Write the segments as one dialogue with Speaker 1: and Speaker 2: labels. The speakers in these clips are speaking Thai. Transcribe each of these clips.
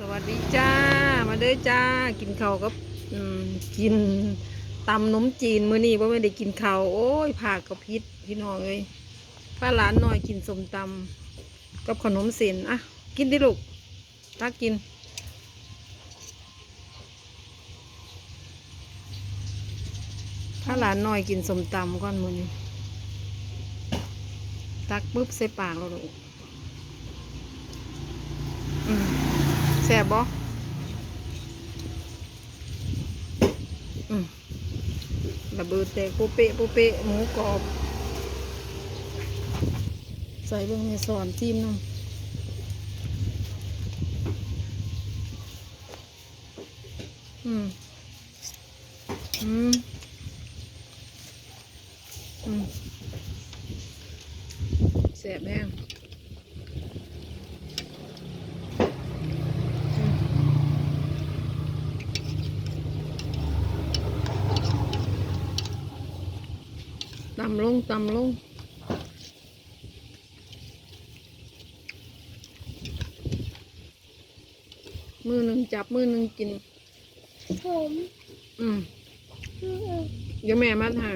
Speaker 1: สวัสดีจ้า มาเด้อจ้า กินข้าวกับกินตำนมจีนมื้อนี้ว่าไม่ได้กินข้าวโอ้ยผากกับพิษพี่น้องเอ้ยป้าหลานหน่อยกินสมตำกับขนมเส้นอะกินดิลูกตักกินถ้าหลานหน่อยกินสมตำก่อนมื้อนี้ตักปุ๊บใส่ปากแล้วลูกอืม แซ่บบ่อืมระเบิดแตกปะเปะปะเปะหมูกรอบ ใส่เบิ่งในสอนทีมน้ำอืม อืม อืมแสบแห้งอืมตำลงตำลงมือหนึ่งจับมือหนึ่งกิน
Speaker 2: ผม
Speaker 1: อืม
Speaker 2: อืม
Speaker 1: เดี๋ยวแม่มาถ่าย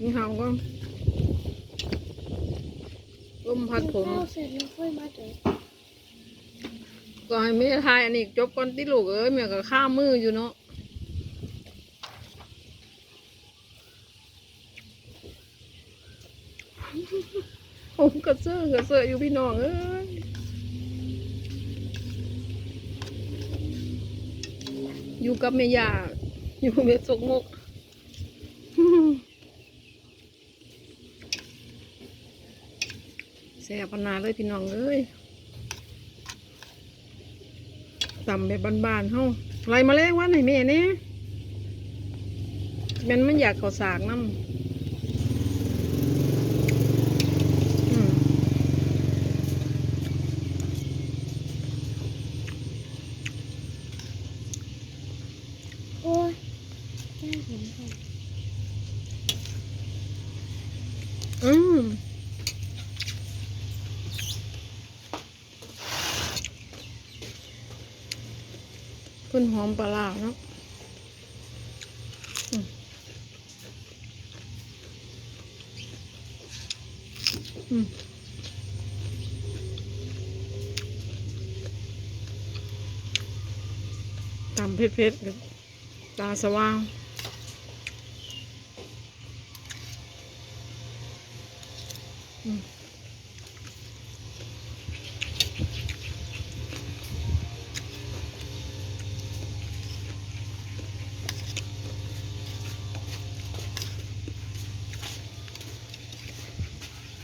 Speaker 1: นี่เขาก็ต้มผัดผม
Speaker 2: ข้าวเสร็จแล้วค่อยมาเดี๋ยว
Speaker 1: ก็ให้แม่ทายอันนี้จบก่อนติลูกเอ้ยแม่ก็ข้ามมืออยู่เนาะ ผมกระเซาะกระเซาะอยู่พี่น้องเอ้ยอยู่กับแม่ยาอยู่เม็ดสกมกแซ่บปนาเลยพี่น้องเอ้ยตำแบบบานๆเฮาไรมาแรงวันให้แม่เนี่ยมันมันอยากเขาสากน้ำ อ้
Speaker 2: ยแม่เห็นผม
Speaker 1: อืมเพิ่นหอมปลาเนาะอืมตำเผ็ดๆกับ ตาสว่าง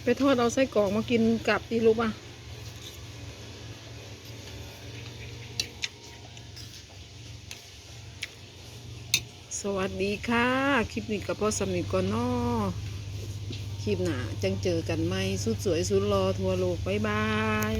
Speaker 1: ไปทอดเอาไส้กรอกมากินกับดีรู้ป่ะ สวัสดีค่ะ คลิปนี้กับพ่อสมิกอนนอคลิปหน้าจังเจอกันไหมสุดสวยสุดรอทัวโลกบายบาย